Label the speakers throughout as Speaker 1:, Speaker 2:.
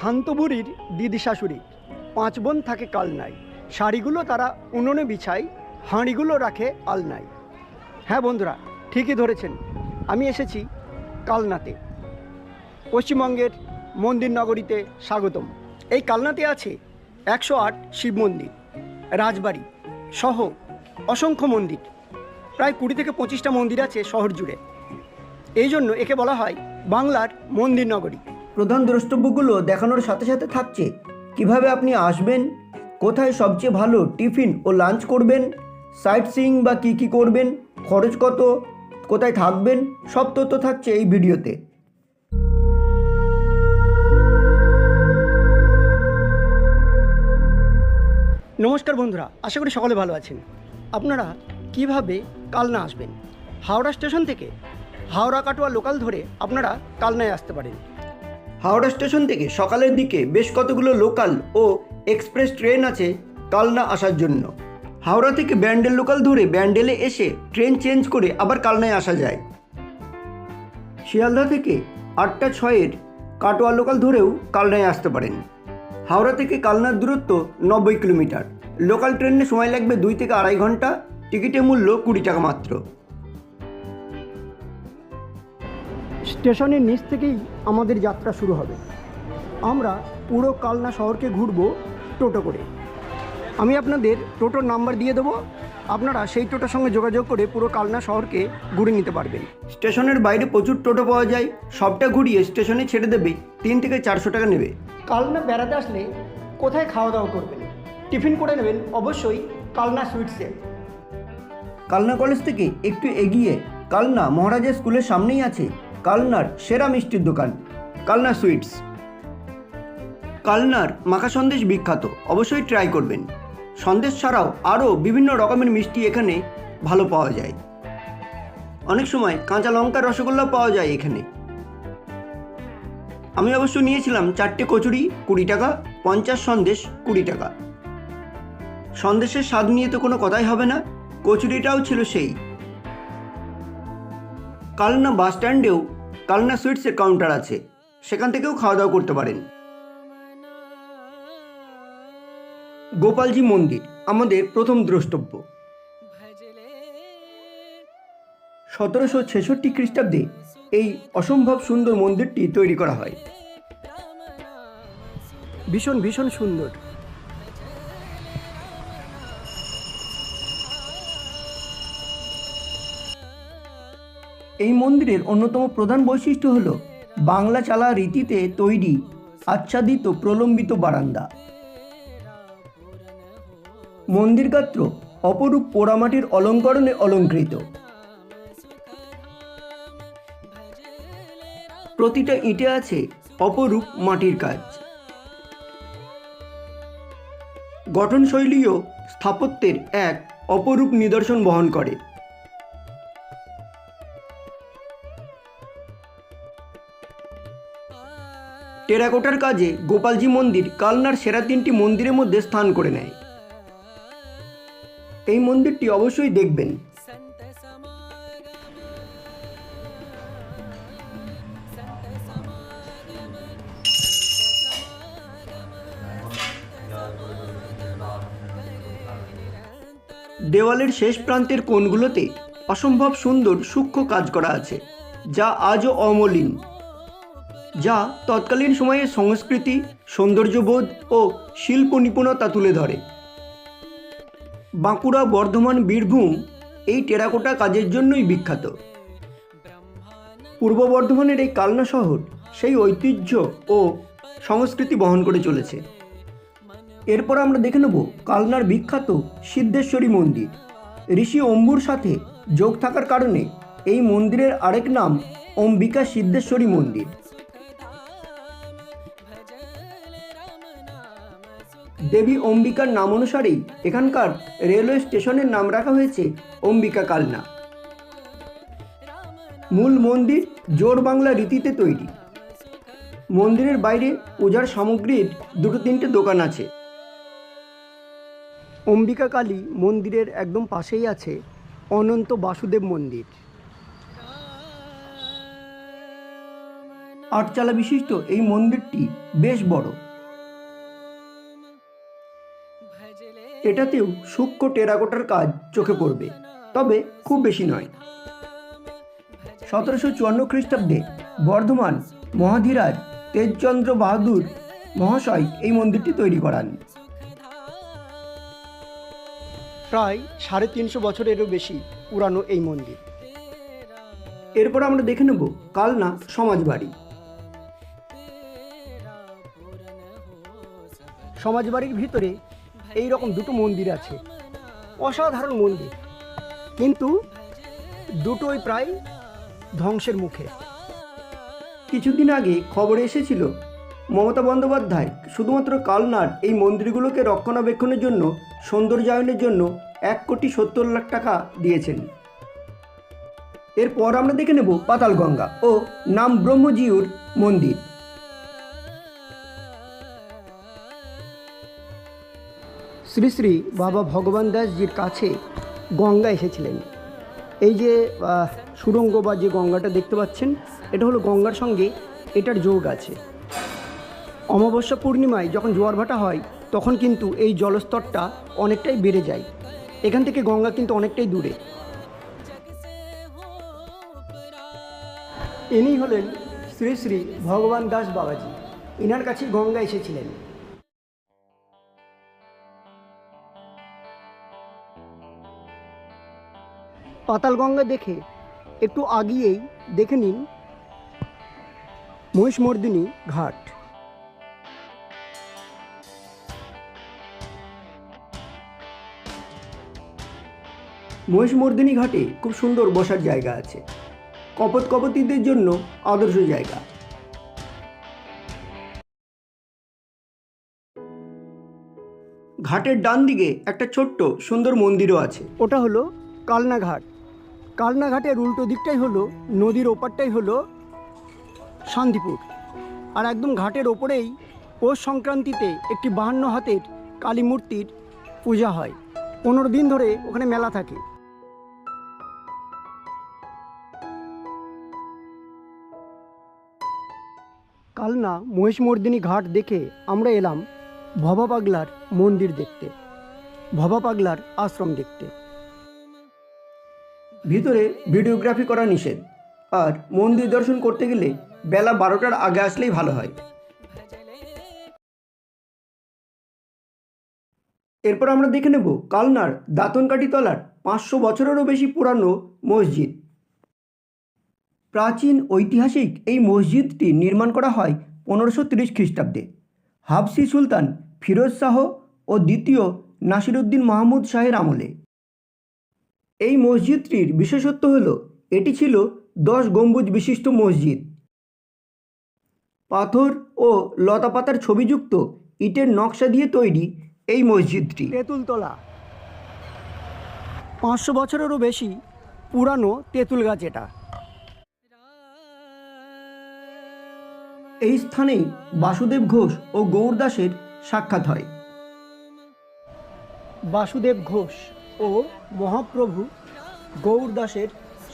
Speaker 1: খান্তবুড়ির দিদি শাশুড়ি পাঁচ বোন থাকে কালনায় শাড়িগুলো তারা উনুনে বিছায়, হাঁড়িগুলো রাখে আলনায় হ্যাঁ বন্ধুরা, ঠিকই ধরেছেন। আমি এসেছি কালনাতে। পশ্চিমবঙ্গের মন্দির নগরীতে স্বাগতম। এই কালনাতে আছে একশো আট শিব মন্দির, রাজবাড়ি সহ অসংখ্য মন্দির। প্রায় কুড়ি থেকে পঁচিশটা মন্দির আছে শহর জুড়ে। এই জন্য একে বলা হয় বাংলার মন্দির নগরী
Speaker 2: প্রধান দ্রষ্টব্যগুলো দেখানোর সাথে সাথে থাকছে। কীভাবে আপনি আসবেন? কোথায় সবচেয়ে ভালো টিফিন ও লাঞ্চ করবেন? সাইট সিইং বা কী কী করবেন? খরচ কত? কোথায় থাকবেন? সব তথ্য থাকছে এই ভিডিওতে।
Speaker 1: নমস্কার বন্ধুরা, আশা করি সকলে ভালো আছেন। আপনারা কীভাবে কালনা আসবেন? হাওড়া স্টেশন থেকে হাওড়া কাটোয়া লোকাল ধরে আপনারা কালনায় আসতে পারেন।
Speaker 2: হাওড়া স্টেশন থেকে সকালের দিকে বেশ কতগুলো লোকাল ও এক্সপ্রেস ট্রেন আছে কালনা আসার জন্য। হাওড়া থেকে ব্যান্ডেল লোকাল ধরে ব্যান্ডেলে এসে ট্রেন চেঞ্জ করে আবার কালনায় আসা যায়। শিয়ালদা থেকে আটটা ছয়ের কাটোয়া লোকাল ধরেও কালনায় আসতে পারেন। হাওড়া থেকে কালনার দূরত্ব নব্বই কিলোমিটার। লোকাল ট্রেনে সময় লাগবে দুই থেকে আড়াই ঘণ্টা। টিকিটের মূল্য কুড়ি টাকা মাত্র।
Speaker 1: স্টেশনের নিচ থেকেই আমাদের যাত্রা শুরু হবে। আমরা পুরো কালনা শহরকে ঘুরব টোটো করে। আমি আপনাদের টোটোর নাম্বার দিয়ে দেবো। আপনারা সেই টোটোর সঙ্গে যোগাযোগ করে পুরো কালনা শহরকে ঘুরে নিতে পারবেন।
Speaker 2: স্টেশনের বাইরে প্রচুর টোটো পাওয়া যায়। সবটা ঘুরিয়ে স্টেশনে ছেড়ে দেবে। তিন থেকে চারশো টাকা নেবে।
Speaker 1: কালনা বেড়াতে আসলে কোথায় খাওয়া দাওয়া করবেন? টিফিন করে নেবেন অবশ্যই কালনা সুইটসে
Speaker 2: কালনা কলেজ থেকে একটু এগিয়ে কালনা মহারাজা স্কুলের সামনেই আছে। কালনার সেরা মিষ্টির দোকান, কালনা সুইটস। কালনার মাখা সন্দেশ বিখ্যাত, অবশ্যই ট্রাই করবেন। সন্দেশ ছাড়াও আরও বিভিন্ন রকমের মিষ্টি এখানে ভালো পাওয়া যায়। অনেক সময় কাঁচা লঙ্কার রসগোল্লা পাওয়া যায় এখানে। আমি অবশ্য নিয়েছিলাম চারটে কচুরি কুড়ি টাকা, পঞ্চাশ সন্দেশ কুড়ি টাকা। সন্দেশের স্বাদ নিয়ে তো কোনো কথাই হবে না, কচুরিটাও ছিল সেই। কালনা বাস স্ট্যান্ডেও কালনা সুইটসের কাউন্টার আছে, সেখান থেকেও খাওয়া দাওয়া করতে পারেন। গোপালজি মন্দির, আমাদের প্রথম দ্রষ্টব্য। সতেরোশো ছেষট্টি খ্রিস্টাব্দে এই অসম্ভব সুন্দর মন্দিরটি তৈরি করা হয়।
Speaker 1: ভীষণ ভীষণ সুন্দর।
Speaker 2: এই মন্দিরের অন্যতম প্রধান বৈশিষ্ট্য হল বাংলা চালা রীতিতে তৈরি, আচ্ছাদিত, প্রলম্বিত বারান্দা। মন্দির গাত্র অপরূপ পোড়ামাটির অলঙ্করণে অলঙ্কৃত। প্রতিটা ইটে আছে অপরূপ মাটির কাজ। গঠনশৈলীও স্থাপত্যের এক অপরূপ নিদর্শন বহন করে। টেরাকোটার কাজে গোপালজি মন্দির কালনার সেরা তিনটি মন্দিরের মধ্যে স্থান করে নেয়। এই মন্দিরটি অবশ্যই দেখবেন। দেওয়ালের শেষ প্রান্তের কোণগুলোতে অসম্ভব সুন্দর সূক্ষ্ম কাজ করা আছে, যা আজও অমলিন। যা তৎকালীন সময়ে সংস্কৃতি, সৌন্দর্যবোধ ও শিল্প নিপুণতা তুলে ধরে। বাঁকুড়া বর্ধমান বীরভূম এই টেরাকোটা কাজের জন্যই বিখ্যাত। পূর্ব বর্ধমানের এই কালনা শহর সেই ঐতিহ্য ও সংস্কৃতি বহন করে চলেছে। এরপর আমরা দেখে নেব কালনার বিখ্যাত সিদ্ধেশ্বরী মন্দির। ঋষি অম্বুর সাথে যোগ থাকার কারণে এই মন্দিরের আরেক নাম অম্বিকা সিদ্ধেশ্বরী মন্দির। দেবী অম্বিকার নাম অনুসারেই এখানকার রেলওয়ে স্টেশনের নাম রাখা হয়েছে অম্বিকা কালনা। মূল মন্দির জোর বাংলা রীতিতে তৈরি। মন্দিরের বাইরে পূজার সামগ্রীর দুটো তিনটে দোকান আছে।
Speaker 1: অম্বিকা কালী মন্দিরের একদম পাশেই আছে অনন্ত বাসুদেব মন্দির।
Speaker 3: আটচালা বিশিষ্ট এই মন্দিরটি বেশ বড়। এটাতেও সূক্ষ্ম টেরাকোটার কাজ চোখে পড়বে তবে খুব বেশি নয়। সতেরোশো চুয়ান্ন খ্রিস্টাব্দে বর্ধমান মহাধীরাজ তেজচন্দ্র বাহাদুর মহাশয় এই মন্দিরটি তৈরি করান।
Speaker 2: প্রায় সাড়ে তিনশো বছরেরও বেশি পুরানো এই মন্দির।
Speaker 3: এরপর আমরা দেখে নেব কালনা সমাজবাড়ি।
Speaker 2: সমাজবাড়ির ভিতরে এই রকম দুটো মন্দির আছে। অসাধারণ মন্দির। কিন্তু দুটোই প্রায় ধ্বংসের মুখে।
Speaker 3: কিছুদিন আগে খবরে এসেছিল, মমতা বন্দ্যোপাধ্যায় শুধুমাত্র কালনার এই মন্দিরগুলোকে রক্ষণাবেক্ষণের জন্য, সৌন্দর্যায়নের জন্য এক কোটি সত্তর লাখ টাকা দিয়েছেন। এরপর আমরা দেখে নেব পাতালগঙ্গা ও নাম ব্রহ্মজিউর মন্দির।
Speaker 2: শ্রী শ্রী বাবা ভগবান দাসজির কাছে গঙ্গা এসেছিলেন। এই যে আহ, সুড়ঙ্গ বা যে গঙ্গাটা দেখতে পাচ্ছেন এটা হলো গঙ্গার সঙ্গে এটার যোগ আছে। অমাবস্যা পূর্ণিমায় যখন জোয়ার ভাটা হয় তখন কিন্তু এই জলস্তরটা অনেকটাই বেড়ে যায়। এখান থেকে গঙ্গা কিন্তু অনেকটাই দূরে। ইনি হলেন শ্রী শ্রী ভগবান দাস বাবাজি। ইনার কাছে গঙ্গা এসেছিলেন। পাতালগঙ্গা দেখে একটু আগিয়েই দেখে নিন মহিষমর্দিনী ঘাট।
Speaker 3: মহিষমর্দিনী ঘাটে খুব সুন্দর বসার জায়গা আছে। কপত কপতিদের জন্য আদর্শ জায়গা। ঘাটের ডান দিকে একটা ছোট্ট সুন্দর মন্দিরও আছে।
Speaker 2: ওটা হলো কালনা ঘাট। কালনা ঘাটের উল্টো দিকটাই হলো, নদীর ওপারটাই হলো শান্তিপুর। আর একদম ঘাটের ওপরেই পৌষ সংক্রান্তিতে একটি বাহান্ন হাতের কালী মূর্তির পূজা হয়। পনেরো দিন ধরে ওখানে মেলা থাকে। কালনা মহিষমর্দিনী ঘাট দেখে আমরা এলাম ভবা পাগলার মন্দির দেখতে ভবা পাগলার আশ্রম দেখতে।
Speaker 3: ভিতরে ভিডিওগ্রাফি করা নিষেধ। আর মন্দির দর্শন করতে গেলে বেলা বারোটার আগে আসলেই ভালো হয়। এরপর আমরা দেখে নেব কালনার দাঁতনকাঠি তলার পাঁচশো বছরেরও বেশি পুরানো মসজিদ। প্রাচীন ঐতিহাসিক এই মসজিদটি নির্মাণ করা হয় পনেরোশো তিরিশ খ্রিস্টাব্দে। হাফসি সুলতান ফিরোজ শাহ ও দ্বিতীয় নাসিরুদ্দিন মাহমুদ শাহের আমলে। এই মসজিদটির বিশেষত্ব হল এটি ছিল দশ গম্বুজ বিশিষ্ট মসজিদ। পাথর ও লতাপাতার ছবিযুক্ত ইটের নকশা দিয়ে তৈরি এই মসজিদটি।
Speaker 2: তেঁতুলতলা। পাঁচশো বছরেরও বেশি পুরানো তেঁতুল গাছ এটা।
Speaker 3: এই স্থানেই বাসুদেব ঘোষ ও গৌরদাসের সাক্ষাৎ হয়।
Speaker 2: বাসুদেব ঘোষ ও মহাপ্রভু গৌরদাসের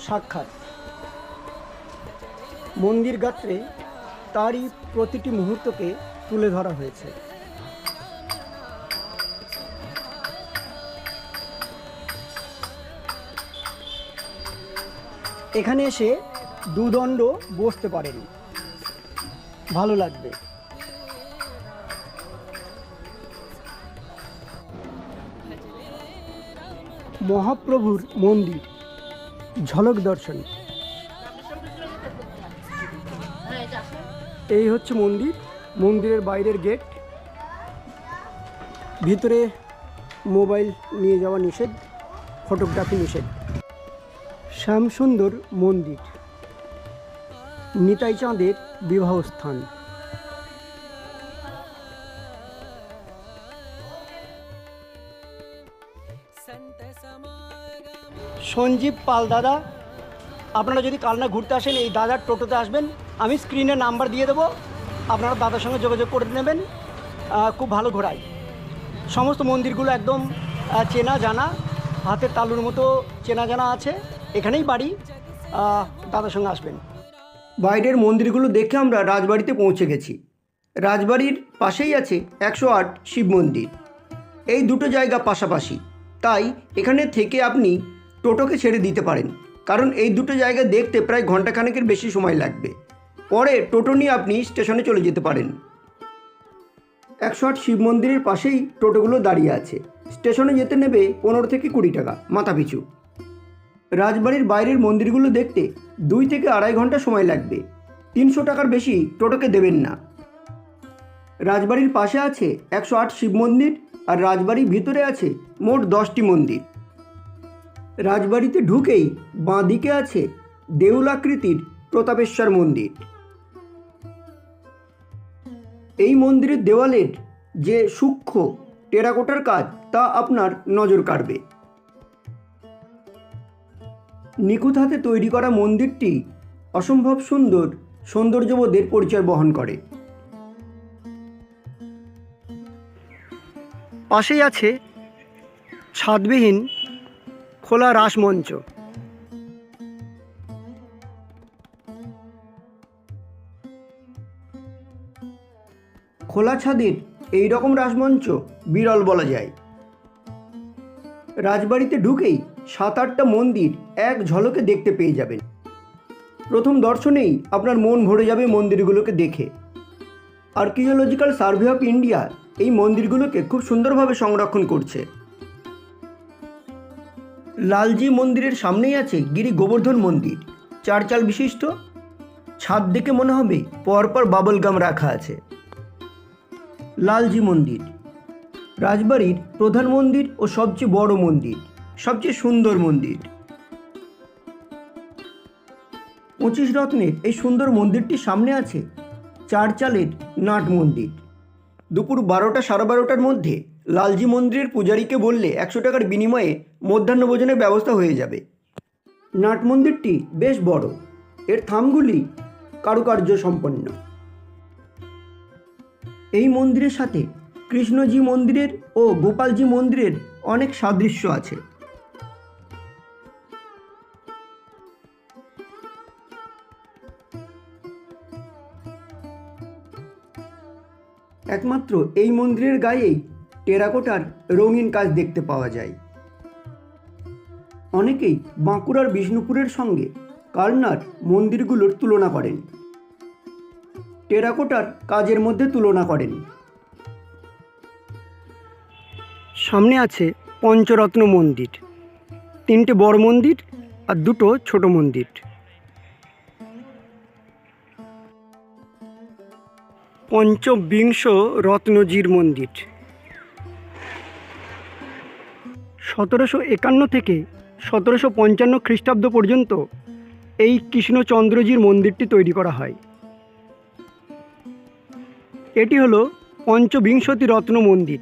Speaker 2: সাক্ষাৎ। মন্দির গাত্রে তারই প্রতিটি মুহূর্তকে তুলে ধরা হয়েছে। এখানে এসে দুদণ্ড বসতে পারেন। ভালো লাগবে। মহাপ্রভুর মন্দির, ঝলক দর্শন। এই হচ্ছে মন্দির, মন্দিরের বাইরের গেট। ভিতরে মোবাইল নিয়ে যাওয়া নিষেধ, ফটোগ্রাফি নিষেধ। শ্যামসুন্দর মন্দির, নিতাই চাঁদের বিবাহ সঞ্জীব পাল দাদা। আপনারা যদি কালনা ঘুরতে আসেন, এই দাদার টোটোতে আসবেন। আমি স্ক্রিনে নাম্বার দিয়ে দেবো। আপনারা দাদার সঙ্গে যোগাযোগ করে নেবেন। খুব ভালো ঘোরায় সমস্ত মন্দিরগুলো একদম চেনা জানা। হাতের তালুর মতো চেনা জানা আছে। এখানেই বাড়ি। দাদার সঙ্গে আসবেন। বাইরের মন্দিরগুলো দেখে আমরা রাজবাড়িতে পৌঁছে গেছি। রাজবাড়ির পাশেই আছে একশো আট শিব মন্দির। এই দুটো জায়গা পাশাপাশি। তাই এখানে থেকে আপনি টোটোকে ছেড়ে দিতে পারেন। কারণ এই দুটো জায়গা দেখতে প্রায় ঘন্টাখানেকের বেশি সময় লাগবে। পরে টোটো নিয়ে আপনি স্টেশনে চলে যেতে পারেন। একশো আট শিব মন্দিরের পাশেই টোটোগুলো দাঁড়িয়ে আছে। স্টেশনে যেতে নেবে পনেরো থেকে কুড়ি টাকা মাথা পিছু রাজবাড়ির বাইরের মন্দিরগুলো দেখতে দুই থেকে আড়াই ঘণ্টা সময় লাগবে। তিনশো টাকার বেশি টোটোকে দেবেন না। রাজবাড়ির পাশে আছে একশো আট শিব মন্দির আর রাজবাড়ির ভিতরে আছে মোট দশটি মন্দির। রাজবাড়িতে ঢুকেই বাঁ দিকে আছে দেউলাকৃতির প্রতাপেশ্বর মন্দির। এই মন্দিরের দেওয়ালের যে সূক্ষ্ম টেরাকোটার কাজ, তা আপনার নজর কাড়বে। নিখুঁত হাতে তৈরি করা মন্দিরটি অসম্ভব সুন্দর সৌন্দর্যবোধের পরিচয় বহন করে।
Speaker 1: পাশেই আছে ছাদবিহীন খোলা রাসমঞ্চ।
Speaker 2: খোলা ছাদের এই রকম রাসমঞ্চ বিরল বলা যায়। রাজবাড়িতে ঢুকেই সাত আটটা মন্দির এক ঝলকে দেখতে পেয়ে যাবেন। প্রথম দর্শনেই আপনার মন ভরে যাবে মন্দিরগুলোকে দেখে। আর্কিওলজিক্যাল সার্ভে অফ ইন্ডিয়া এই মন্দিরগুলোকে খুব সুন্দরভাবে সংরক্ষণ করছে। লালজি মন্দিরের সামনেই আছে গিরি গোবর্ধন মন্দির। চার চাল বিশিষ্ট। ছাদ দেখে মনে হবে পরপর বাবল গাম রাখা আছে। লালজি মন্দির। রাজবাড়ির প্রধান মন্দির ও সবচেয়ে বড় মন্দির, সবচেয়ে সুন্দর মন্দির। পঁচিশ রত্নের এই সুন্দর মন্দিরটির সামনে আছে চার চালের নাট মন্দির। দুপুর বারোটা সাড়ে বারোটার মধ্যে লালজি মন্দিরের পূজারীকে বললে একশো টাকার বিনিময়ে মধ্যাহ্ন ভোজনের ব্যবস্থা হয়ে যাবে। নাট মন্দিরটি বেশ বড়। এর থামগুলি কারুকার্য সম্পন্ন। এই মন্দিরের সাথে কৃষ্ণজি মন্দিরের ও গোপালজি মন্দিরের অনেক সাদৃশ্য আছে। একমাত্র এই মন্দিরের গায়েই টেরাকোটার রঙিন কাজ দেখতে পাওয়া যায়। অনেকেই বাঁকুড়ার বিষ্ণুপুরের সঙ্গে কালনার মন্দিরগুলোর তুলনা করেন। টেরাকোটার কাজের মধ্যে তুলনা করেন।
Speaker 1: সামনে আছে পঞ্চরত্ন মন্দির। তিনটে বড় মন্দির আর দুটো ছোট মন্দির। পঞ্চবিংশ রত্নজির মন্দির। সতেরোশো একান্ন থেকে সতেরোশো পঞ্চান্ন খ্রিস্টাব্দ পর্যন্ত এই কৃষ্ণচন্দ্রজির মন্দিরটি তৈরি করা হয়। এটি হলো পঞ্চবিংশতি রত্ন মন্দির।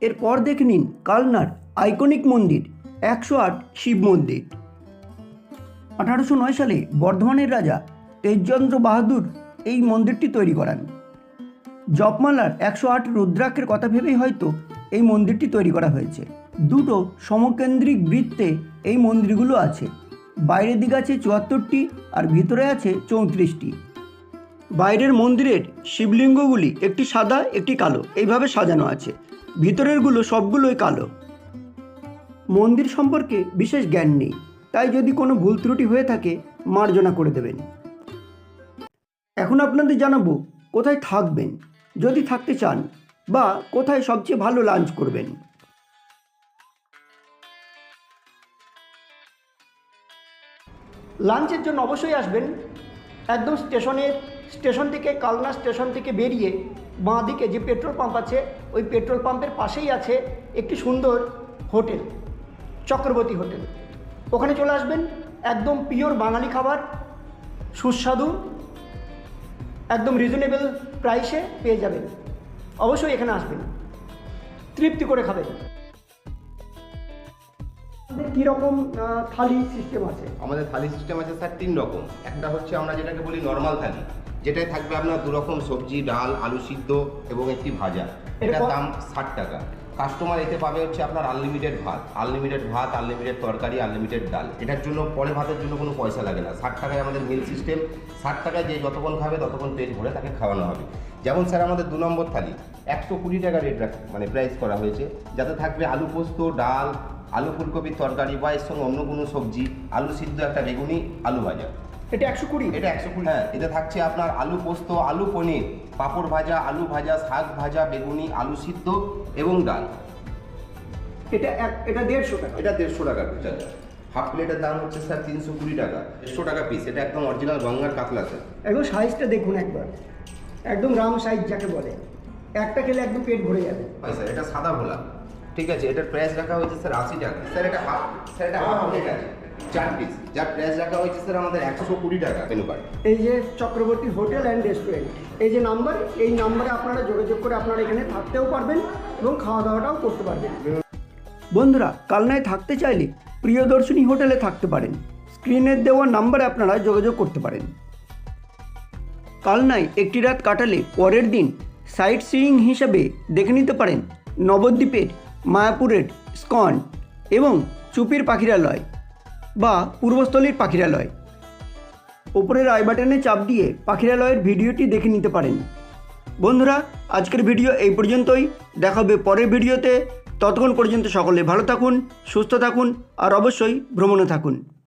Speaker 2: এরপর দেখে নিন কালনার আইকনিক মন্দির, একশো আট শিব মন্দির। আঠারোশো নয় সালে বর্ধমানের রাজা তেজচন্দ্র বাহাদুর এই মন্দিরটি তৈরি করান। জপমালার একশো আট রুদ্রাক্ষের কথা ভেবেই হয়তো এই মন্দিরটি তৈরি করা হয়েছে। দুটো সমকেন্দ্রিক বৃত্তে এই মন্দিরগুলো আছে। বাইরের দিকে আছে চুয়াত্তরটি আর ভিতরে আছে চৌত্রিশটি। বাইরের মন্দিরের শিবলিঙ্গগুলি একটি সাদা, একটি কালো। এইভাবে সাজানো আছে। ভিতরেরগুলো সবগুলোই কালো। মন্দির সম্পর্কে বিশেষ জ্ঞান নেই। তাই যদি কোনো ভুল ত্রুটি হয়ে থাকে, মার্জনা করে দেবেন। এখন আপনাদের জানাব, কোথায় থাকবেন? যদি থাকতে চান বা কোথায় সবচেয়ে ভালো লাঞ্চ করবেন?
Speaker 1: লাঞ্চের জন্য অবশ্যই আসবেন। একদম স্টেশনের স্টেশন থেকে কালনা স্টেশন থেকে বেরিয়ে বাঁ দিকে যে পেট্রোল পাম্প আছে, ওই পেট্রোল পাম্পের পাশেই আছে একটি সুন্দর হোটেল, চক্রবর্তী হোটেল। ওখানে চলে আসবেন, একদম পিওর বাঙালি খাবার, সুস্বাদু, একদম রিজনেবল প্রাইসে পেয়ে যাবেন। অবশ্যই এখানে আসবেন। তৃপ্তি করে খাবেন। কীরকম থালি সিস্টেম আছে?
Speaker 4: আমাদের থালি সিস্টেম আছে স্যার তিন রকম। একটা হচ্ছে আমরা যেটাকে বলি নর্মাল থালি যেটায় থাকবে আপনার দু রকম সবজি ডাল আলু সিদ্ধ এবং একটি ভাজা। এটার দাম ষাট টাকা। কাস্টমার এতে পাবে হচ্ছে আপনার আনলিমিটেড ভাত। আনলিমিটেড ভাত আনলিমিটেড তরকারি আনলিমিটেড ডাল। এটার জন্য পরে ভাতের জন্য কোনো পয়সা লাগে না। ষাট টাকায় আমাদের মিল সিস্টেম ষাট টাকায় যে যতক্ষণ খাবে ততক্ষণ পেট ভরে তাকে খাওয়ানো হবে। যেমন স্যার আমাদের দু নম্বর থালি একশো কুড়ি টাকা রেট রাখ মানে প্রাইস করা হয়েছে। যাতে থাকবে আলু পোস্ত ডাল আলু ফুলকপির তরকারি বা এর সঙ্গে অন্য কোনো সবজি আলু সিদ্ধ একটা বেগুনি আলু ভাজা।
Speaker 1: এটা একশো কুড়ি?
Speaker 4: এটা একশো কুড়ি। হ্যাঁ এতে থাকছে আপনার আলু পোস্ত আলু পনির পাঁপড় ভাজা আলু ভাজা শাক ভাজা বেগুনি আলু সিদ্ধ এবং ডাল।
Speaker 1: এটা এক এটা দেড়শো টাকা।
Speaker 4: এটা দেড়শো টাকা হাফ প্লেটের দাম হচ্ছে স্যার তিনশো কুড়ি টাকা। দেড়শো টাকা পিস এটা একদম অরিজিনাল গঙ্গার কাতলা স্যার
Speaker 1: একদম সাইজটা দেখুন একবার। একদম রাম সাইজ যাকে বলে। একটা খেলে একদম পেট ভরে যাবে।
Speaker 4: হয় স্যার এটা সাদা ভোলা। ঠিক আছে এটার প্রাইস রাখা হয়েছে স্যার আশি টাকা। স্যার এটা হাফ স্যার এটা হাফ প্লেট আছে চার পিস যার প্রাইস রাখা হয়েছে স্যার আমাদের একশো কুড়ি টাকা। মেনু কার্ড
Speaker 1: এই যে চক্রবর্তী হোটেল অ্যান্ড রেস্টুরেন্ট এই যে নাম্বার এই নাম্বারে আপনারা যোগাযোগ করে আপনারা এখানে থাকতেও পারবেন এবং খাওয়া দাওয়াটাও করতে পারবেন।
Speaker 2: বন্ধুরা কালনায় থাকতে চাইলে প্রিয়দর্শিনী হোটেলে থাকতে পারেন। স্ক্রিনের দেওয়া নাম্বারে আপনারা যোগাযোগ করতে পারেন। কালনায় একটি রাত কাটালে পরের দিন সাইট সিইং হিসাবে দেখে নিতে পারেন নবদ্বীপের, মায়াপুরের স্কন এবং চুপির পাখিরালয় বা পূর্বস্থলীর পাখিরালয়। ওপরের আই বাটনে চাপ দিয়ে পাখিরালয়ের ভিডিওটি দেখে নিতে পারেন। বন্ধুরা, আজকের ভিডিও এই পর্যন্তই। দেখা হবে পরের ভিডিওতে। ততক্ষণ পর্যন্ত সকলে ভালো থাকুন, সুস্থ থাকুন, আর অবশ্যই ভ্রমণে থাকুন।